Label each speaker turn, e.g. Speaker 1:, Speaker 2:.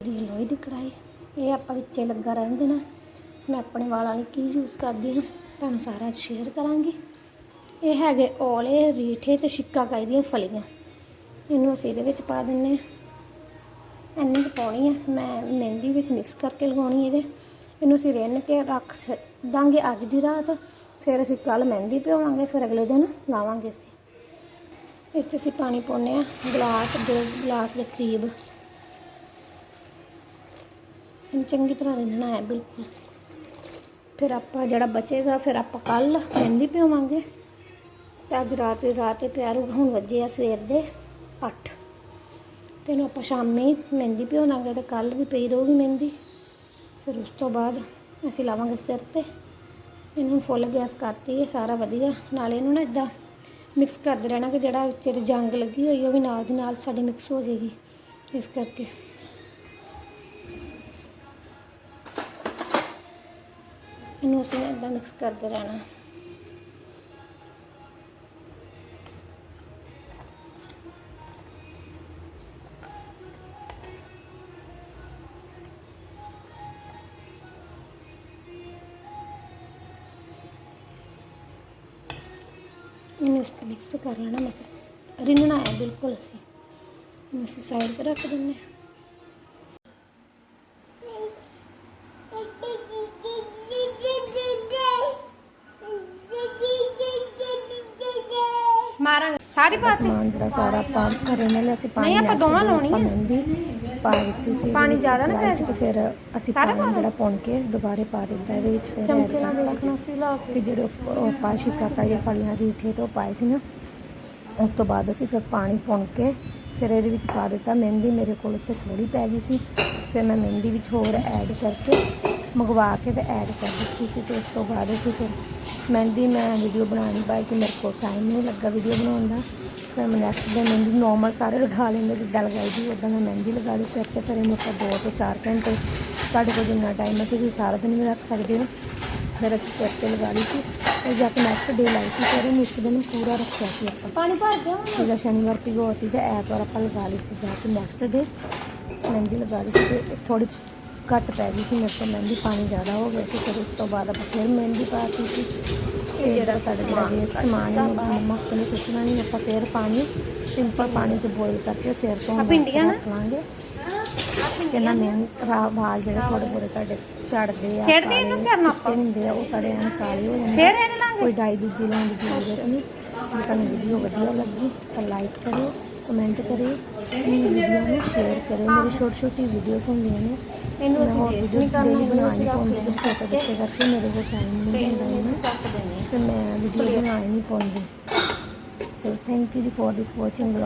Speaker 1: ਮੇਰੀ ਲੋਹੇ ਦੀ ਕੜਾਈ ਇਹ ਆਪਾਂ ਵਿੱਚੇ ਲੱਗਾ ਰਹਿਣ ਦੇਣਾ ਮੈਂ ਆਪਣੇ ਵਾਲਾਂ ਲਈ ਕੀ ਯੂਜ਼ ਕਰਦੀ ਹਾਂ, ਤੁਹਾਨੂੰ ਸਾਰਾ ਸ਼ੇਅਰ ਕਰਾਂਗੀ। ਇਹ ਹੈਗੇ ਔਲੇ ਰੀਠੇ ਤੇ ਸ਼ਿਕਾਕਾਈ ਦੀਆਂ ਫਲੀਆਂ। ਇਹਨੂੰ ਅਸੀਂ ਇਹਦੇ ਵਿੱਚ ਪਾ ਦਿੰਨੇ ਹਾਂ। ਇੰਨੀ ਕੁ ਪਾਉਣੀ ਹੈ ਮੈਂ ਮਹਿੰਦੀ ਵਿੱਚ ਮਿਕਸ ਕਰਕੇ ਲਗਾਉਣੀ ਇਹਦੇ। ਇਹਨੂੰ ਅਸੀਂ ਰਿੰਨ ਕੇ ਰੱਖ ਦਾਂਗੇ ਅੱਜ ਦੀ ਰਾਤ। ਫਿਰ ਅਸੀਂ ਕੱਲ ਮਹਿੰਦੀ ਭਿਓਵਾਂਗੇ ਫਿਰ ਅਗਲੇ ਦਿਨ ਲਾਵਾਂਗੇ ਅਸੀਂ। ਇਹ 'ਚ ਅਸੀਂ ਪਾਣੀ ਪਾਉਂਦੇ ਆ ਗਲਾਸ ਦੋ ਗਲਾਸ ਦੇ ਕਰੀਬ। ਇਹਨੂੰ ਚੰਗੀ ਤਰ੍ਹਾਂ ਰਿੰਨਣਾ ਹੈ, ਬਿਲਕੁਲ। ਫਿਰ ਆਪਾਂ ਜਿਹੜਾ ਬਚੇਗਾ, ਫਿਰ ਆਪਾਂ ਕੱਲ ਮਹਿੰਦੀ ਭਿਓਵਾਂਗੇ ਤੇ ਅੱਜ ਰਾਤ ਦੀ ਰਾਤ ਹੀ ਪਿਆ ਹੁਣ ਵੱਜੇ ਆ ਸਵੇਰ ਦੇ 8 ਤੇ ਇਹਨੂੰ ਆਪਾਂ ਸ਼ਾਮੀ ਮਹਿੰਦੀ ਭਿਓਵਾਂਗੇ ਤੇ ਕੱਲ ਵੀ ਪਈ ਰਹੂਗੀ ਮਹਿੰਦੀ। ਫਿਰ ਉਸ ਤੋਂ ਬਾਅਦ ਅਸੀਂ ਲਾਵਾਂਗੇ ਸਿਰ ਤੇ। ਇਹਨੂੰ ਫੁੱਲ ਗੈਸ ਕਰਤੀ ਹੈ ਸਾਰਾ ਵਧੀਆ। ਨਾਲੇ ਇਹਨੂੰ ਨਾ ਇਦਾਂ ਮਿਕਸ ਕਰਦੇ ਰਹਿਣਾ ਕਿ ਜਿਹੜਾ ਵਿੱਚ ਜੰਗ ਲੱਗੀ ਹੋਈ ਉਹ ਵੀ ਨਾਲ ਦੀ ਨਾਲ ਸਾਡੀ ਮਿਕਸ ਹੋ ਜਾਏਗੀ। ਇਸ ਕਰਕੇ। ਇਹਨੂੰ ਅਸੀਂ ਇਦਾਂ ਮਿਕਸ ਕਰਦੇ ਰਹਿਣਾ। ਇਹਨੂੰ ਇਸ 'ਤੇ ਮਿਕਸ ਕਰ ਲੈਣਾ, ਮਤਲਬ ਰਿੰਨਣਾ ਹੈ ਬਿਲਕੁਲ ਅਸੀਂ। ਇਹਨੂੰ ਅਸੀਂ ਸਾਈਡ ਤੇ ਰੱਖ ਦਿੰਦੇ ਹਾਂ।
Speaker 2: ਸਾਰੀ ਬਾਤ
Speaker 1: ਸਮਾਨ ਜਿਹੜਾ ਸਾਰਾ ਆਪਾਂ ਘਰੇ ਨਾਲ ਅਸੀਂ ਪਾਣੀ
Speaker 2: ਨਹੀਂ, ਆਪਾਂ ਦੋਵਾਂ
Speaker 1: ਆਪਾਂ
Speaker 2: ਲਾਉਣੀ ਹੈ।
Speaker 1: ਮਹਿੰਦੀ ਪਾ ਦਿੱਤੀ ਸੀ
Speaker 2: ਪਾਣੀ ਜ਼ਿਆਦਾ ਨਾ ਪੈ
Speaker 1: ਤੇ ਫਿਰ ਅਸੀਂ
Speaker 2: ਸਾਰਾ
Speaker 1: ਪਾਣੀ ਜਿਹੜਾ ਪੁਣ ਕੇ ਦੁਬਾਰੇ ਪਾ ਦਿੱਤਾ ਇਹਦੇ ਵਿੱਚ ਫਿਰ
Speaker 2: ਚਮਚੇ ਨਾਲ। ਦੇਖਣਾ ਸੀ ਲਾ ਕੇ।
Speaker 1: ਕਿ ਜਿਹੜੇ ਉੱਪਰ ਉਹ ਪਾ ਸ਼ਿਕਾ ਪਾਈ ਫਲੀਆਂ ਰੀਠੇ ਤੋਂ ਪਾਏ ਸੀ ਨਾ ਉਸ ਤੋਂ ਬਾਅਦ ਅਸੀਂ ਫਿਰ ਪਾਣੀ ਪੁਣ ਕੇ ਫਿਰ ਇਹਦੇ ਵਿੱਚ ਪਾ ਦਿੱਤਾ। ਮਹਿੰਦੀ ਮੇਰੇ ਕੋਲ ਉੱਤੇ ਥੋੜੀ ਪੈ ਗਈ ਸੀ ਫਿਰ ਮੈਂ ਮਹਿੰਦੀ ਵਿੱਚ ਹੋਰ ਐਡ ਕਰਕੇ ਮੰਗਵਾ ਕੇ ਤੇ ਐਡ ਕਰ ਦਿੱਤੀ ਸੀ ਤੇ ਉਸ ਤੋਂ ਬਾਅਦ ਅਸੀਂ ਫਿਰ ਮਹਿੰਦੀ ਮੈਂ ਵੀਡੀਓ ਬਣਾਉਣੀ ਪਾਈ ਕਿ ਮੇਰੇ ਕੋਲ ਟਾਈਮ ਨਹੀਂ ਲੱਗਾ ਵੀਡੀਓ ਬਣਾਉਣ ਦਾ। ਫਿਰ ਮੈਂ ਨੈਕਸਟ ਡੇ ਮਹਿੰਦੀ ਨੋਰਮਲ ਸਾਰੇ ਲਗਾ ਲੈਂਦੇ ਜਿੱਦਾਂ ਲਗਾਈ ਦੀ ਉੱਦਾਂ ਮੈਂ ਮਹਿੰਦੀ ਲਗਾ ਲਈ ਸਿਰ ਤੇ ਫਿਰ ਇਹਨੂੰ ਆਪਾਂ ਦੋ ਤੋਂ ਚਾਰ ਘੰਟੇ ਤੁਹਾਡੇ ਕੋਲ ਜਿੰਨਾ ਟਾਈਮ ਹੈ ਤੁਸੀਂ ਸਾਰਾ ਦਿਨ ਵੀ ਰੱਖ ਸਕਦੇ ਹੋ। ਫਿਰ ਅਸੀਂ ਸਿਰ ਤੇ ਲਗਾ ਲਈ ਸੀ ਉਹ ਜਾ ਕੇ ਨੈਕਸਟ ਡੇ ਲਾਈ ਸੀ ਫਿਰ ਇਹਨੂੰ ਇੱਕ ਦਿਨ ਪੂਰਾ ਰੱਖਿਆ ਸੀ ਆਪਾਂ।
Speaker 2: ਪਾਣੀ ਭਰ ਗਿਆ
Speaker 1: ਸੀਗਾ ਸ਼ਨੀਵਾਰ ਭਿਗੋਤੀ ਤੇ ਐਤਵਾਰ ਆਪਾਂ ਲਗਾ ਲਈ ਸੀ ਜਾ ਕੇ ਨੈਕਸਟ ਡੇ ਮਹਿੰਦੀ ਲਗਾ ਲਈ ਸੀ ਤੇ ਥੋੜੀ ਘੱਟ ਪੈ ਗਈ ਸੀ ਮੇਰੇ ਤੋਂ ਮਹਿੰਦੀ ਪਾਣੀ ਜ਼ਿਆਦਾ ਹੋ ਗਿਆ ਸੀ ਫਿਰ ਉਸ ਤੋਂ ਬਾਅਦ ਆਪਾਂ ਫਿਰ ਮਹਿੰਦੀ ਪਾਤੀ ਸੀ। ਇਹ ਜਿਹੜਾ ਸਾਡਾ ਜਿਹੜਾ ਵੇਸਟ ਸਮਾਨ ਹੈ ਮੰਮਾ ਕੋਲ ਪੁੱਛਣਾ ਨਹੀਂ ਆਪਾਂ ਫਿਰ ਪਾਣੀ ਸਿੰਪਲ ਪਾਣੀ 'ਚ ਬੋਇਲ ਕਰਕੇ ਸਿਰ ਤੋਂ
Speaker 2: ਭਿੰਡੀਆਂ ਨਾ?
Speaker 1: ਰੱਖ ਲਾਂਗੇ। ਕਿੰਨਾ ਮੈਂ ਵਾਲ ਜਿਹੜੇ ਥੋੜੇ ਥੋੜੇ ਤੁਹਾਡੇ ਝੜਦੇ ਆ
Speaker 2: ਤੇ ਇਹਨੂੰ ਕਰਨਾ
Speaker 1: ਚਿੱਟੇ ਹੁੰਦੇ ਆ ਉਹ ਤੁਹਾਡੇ ਐਨ ਕਾਲੇ ਹੋ ਜਾਂਦੇ
Speaker 2: ਫੇਰ ਇਹਨੇ ਲਾਂਗੇ?
Speaker 1: ਕੋਈ ਡਾਈ ਦੂਜੀ ਲਾਉਣ ਦੀ ਜ਼ਰੂਰਤ ਨਹੀਂ ਤੁਹਾਨੂੰ ਵੀਡੀਓ ਵਧੀਆ ਲੱਗੀ ਤਾਂ ਲਾਈਕ ਕਰਿਓ। ਕਮੈਂਟ ਕਰਿਓ ਮੇਰੀ ਵੀਡੀਓ ਨੂੰ ਸ਼ੇਅਰ ਕਰਿਓ। ਮੇਰੀ ਛੋਟੀ ਛੋਟੀ ਵੀਡੀਓਜ਼ ਹੁੰਦੀਆਂ ਨੇ
Speaker 2: ਇਹਨੂੰ ਅਸੀਂ ਵੇਸਟ ਨਹੀਂ ਕਰਨਾ
Speaker 1: ਬਣਾਉਣੀ ਪਾਉਂਦੀ
Speaker 2: ਅਸੀਂ
Speaker 1: ਛੋਟੇ ਬੱਚੇ ਕਰਕੇ ਮੇਰੇ ਕੋਲ ਟਾਈਮ ਨਹੀਂ ਹੁੰਦਾ
Speaker 2: ਇਹਨੂੰ
Speaker 1: ਤੇ ਮੈਂ ਵੀਡੀਓ ਬਣਾਈ ਨਹੀਂ ਪਾਉਂਦੀ ਚਲੋ ਥੈਂਕ ਯੂ ਜੀ ਫॉर ਦਿਸ ਵਾਚਿੰਗ